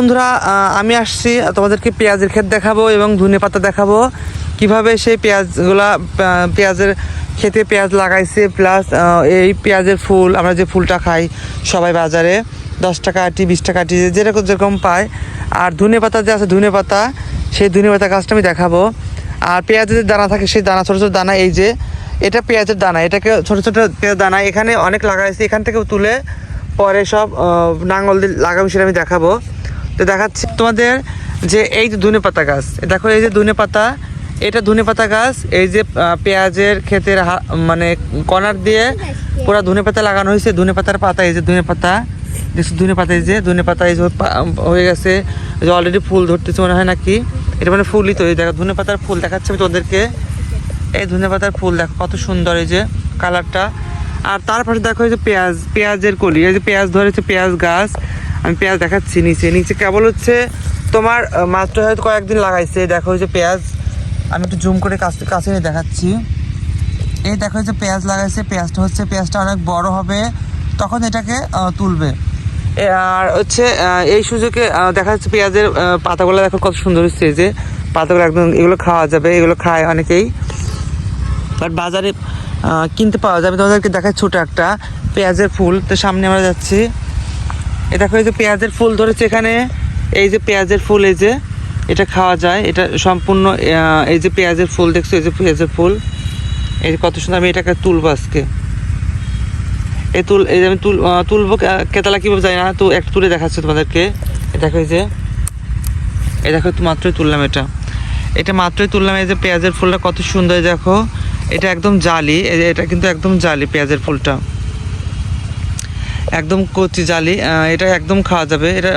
বন্ধুরা আমি আসছি তোমাদেরকে পেঁয়াজের ক্ষেত দেখাবো এবং ধনে পাতা দেখাবো। কীভাবে সেই পেঁয়াজগুলা পেঁয়াজের খেতে পেঁয়াজ লাগাইছে প্লাস এই পেঁয়াজের ফুল আমরা যে ফুলটা খাই সবাই বাজারে দশ টাকা আটি বিশ টাকা আটি যেরকম যেরকম পায়। আর ধনে পাতা যে আছে ধনে পাতা সেই ধনে পাতা গাছটা আমি দেখাবো। আর পেঁয়াজের যে দানা থাকে সেই দানা ছোটো ছোটো দানা এই যে এটা পেঁয়াজের দানা এটাকে ছোটো ছোটো পেঁয়াজ দানা এখানে অনেক লাগাইছে এখান থেকেও তুলে পরে সব আহ, নাঙ্গল দিয়ে লাগাবো সেটা আমি দেখাবো। তো দেখাচ্ছি তোমাদের যে এই যে ধনে পাতা গাছ দেখো এই যে ধনে পাতা, এটা ধনে পাতা গাছ, এই যে পেঁয়াজের ক্ষেতের মানে কর্নার দিয়ে পুরো ধনে পাতা লাগানো হয়েছে, ধনে পাতার পাতা, এই যে ধনে পাতা, দেখছ ধনে পাতা, এই যে ধনে পাতা, এই যে হয়ে গেছে যে অলরেডি ফুল ধরতেছে মনে হয় নাকি? এটা মানে ফুলই তো, এই দেখো ধনে পাতার ফুল দেখাচ্ছে আমি তোমাদেরকে। এই ধনে পাতার ফুল দেখো কত সুন্দর, এই যে কালারটা। আর তার পাশে দেখো এই যে পেঁয়াজ, পেঁয়াজের কলি, এই যে পেঁয়াজ ধরেছে, পেঁয়াজ গাছ। আমি পেঁয়াজ দেখাচ্ছি নিচে। নিচে কেবল হচ্ছে তোমার মাত্র হয়তো কয়েকদিন লাগাইছে। দেখো যে পেঁয়াজ, আমি একটু জুম করে কাছে কাছে দেখাচ্ছি। এই দেখো যে পেঁয়াজ লাগাইছে, পেঁয়াজটা হচ্ছে, পেঁয়াজটা অনেক বড় হবে, তখন এটাকে তুলবে। আর হচ্ছে এই সুযোগে দেখা যাচ্ছে পেঁয়াজের পাতাগুলো দেখো কত সুন্দর হচ্ছে যে। পাতাগুলো একদম, এগুলো খাওয়া যাবে, এগুলো খায় অনেকেই। বাট বাজারে কিনতে পাওয়া যাবে। তোমাদেরকে দেখায় ছোট একটা পেঁয়াজের ফুল। তো সামনে আমরা যাচ্ছি। দেখো, এই যে পেঁয়াজের ফুল ধরেছে এখানে। এই যে পেঁয়াজের ফুল, এই যে এটা খাওয়া যায়। এটা সম্পূর্ণ এই যে পেঁয়াজের ফুল, দেখছ? এই যে পেঁয়াজের ফুল। এই কত সুন্দর, আমি এটাকে তুলবো আজকে। এই তুল, এই যে আমি তুল তুলবো কেতালা কীভাবে যায় না, তো একটু তুলে দেখাচ্ছে তোমাদেরকে। দেখো, এই যে এই দেখো মাত্রই তুললাম এটা। এটা মাত্রই তুললাম, এই যে পেঁয়াজের ফুলটা কত সুন্দর দেখো। এটা একদম জালি এটা কিন্তু একদম জালি, পেঁয়াজের ফুলটা। একদম কচি জালি এটা একদম খাওয়া যাবে। এটা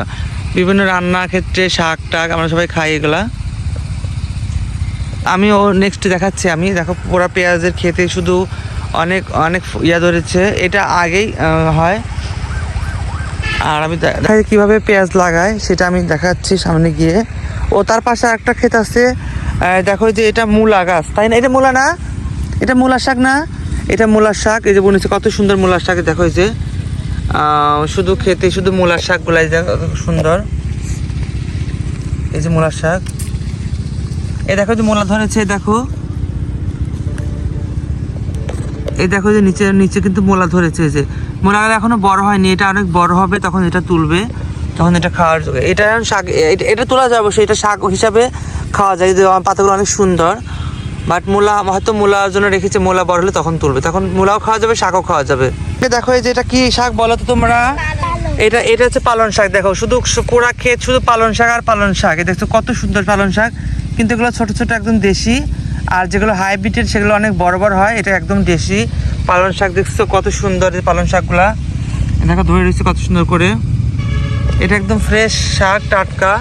বিভিন্ন রান্নার ক্ষেত্রে শাক টাক আমরা সবাই খাই এগুলা। আমি ও নেক্সট দেখাচ্ছি আমি। দেখো পোড়া পেঁয়াজের খেতে শুধু অনেক অনেক ইয়া ধরেছে। এটা আগেই হয়। আর আমি দেখা কীভাবে পেঁয়াজ লাগায়, সেটা আমি দেখাচ্ছি সামনে গিয়ে। ও, তার পাশে একটা ক্ষেত আছে। দেখো যে এটা মূলা গাছ, তাই না? এটা মূলা না? এটা মূলা শাক না? এটা মূলার শাক। এই যে বলেছে কত সুন্দর মূলার শাক, দেখো যে। শুধু খেতে, শুধু মূলার শাকগুলাই সুন্দর। এই যে মূলার শাক। এই দেখো যে মূলা ধরেছে দেখো। এই দেখো যে নিচে নিচে কিন্তু মোলা ধরেছে যে। মোলাগুলো এখনও বড় হয়নি, এটা অনেক বড় হবে, তখন এটা তুলবে, তখন এটা খাওয়ার এটা শাক এটা- তোলা যাবে এটা শাক হিসাবে খাওয়া যায় পাতাগুলো অনেক সুন্দর। বাট মূলা হয়তো মূলার জন্য রেখেছে মূলা বড় হলে তখন তুলবে। তখন মূলাও খাওয়া যাবে শাকও খাওয়া যাবে। দেখো এই যে এটা কি শাক বলো তো তোমরা? এটা এটা হচ্ছে পালন শাক দেখো। শুধু পুরা ক্ষেত শুধু পালন শাক আর পালন শাক। এই দেখছ কত সুন্দর পালন শাক। কিন্তু এগুলো ছোট ছোট একদম দেশি। আর যেগুলো হাইব্রিডের সেগুলো অনেক বড় বড় হয় এটা একদম দেশি। পালন শাক দেখছ কত সুন্দর পালন শাকগুলা। দেখো ধরে রয়েছে কত সুন্দর করে। এটা একদম ফ্রেশ শাক টাটকা।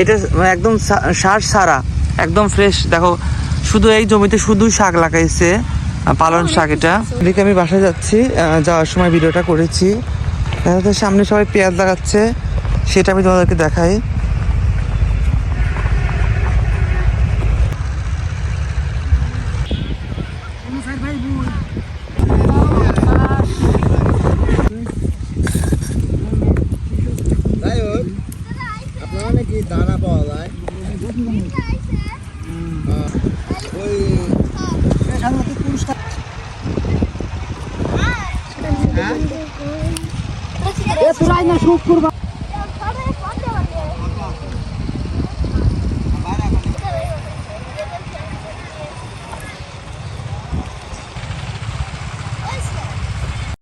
এটা একদম সার সারা একদম ফ্রেশ দেখো শুধু এই জমিতে শুধু শাক লাগাইছে পালন শাক এটা। এদিকে আমি বাসায় যাচ্ছি যাওয়ার সময় ভিডিওটা করেছি। সামনে সবাই পেঁয়াজ লাগাচ্ছে সেটা আমি তোমাদেরকে দেখাই। যাই হোক আপনারা দানা পাওয়া যায়। হ্যাঁ, ওই এ তোরাই না শুক্রবার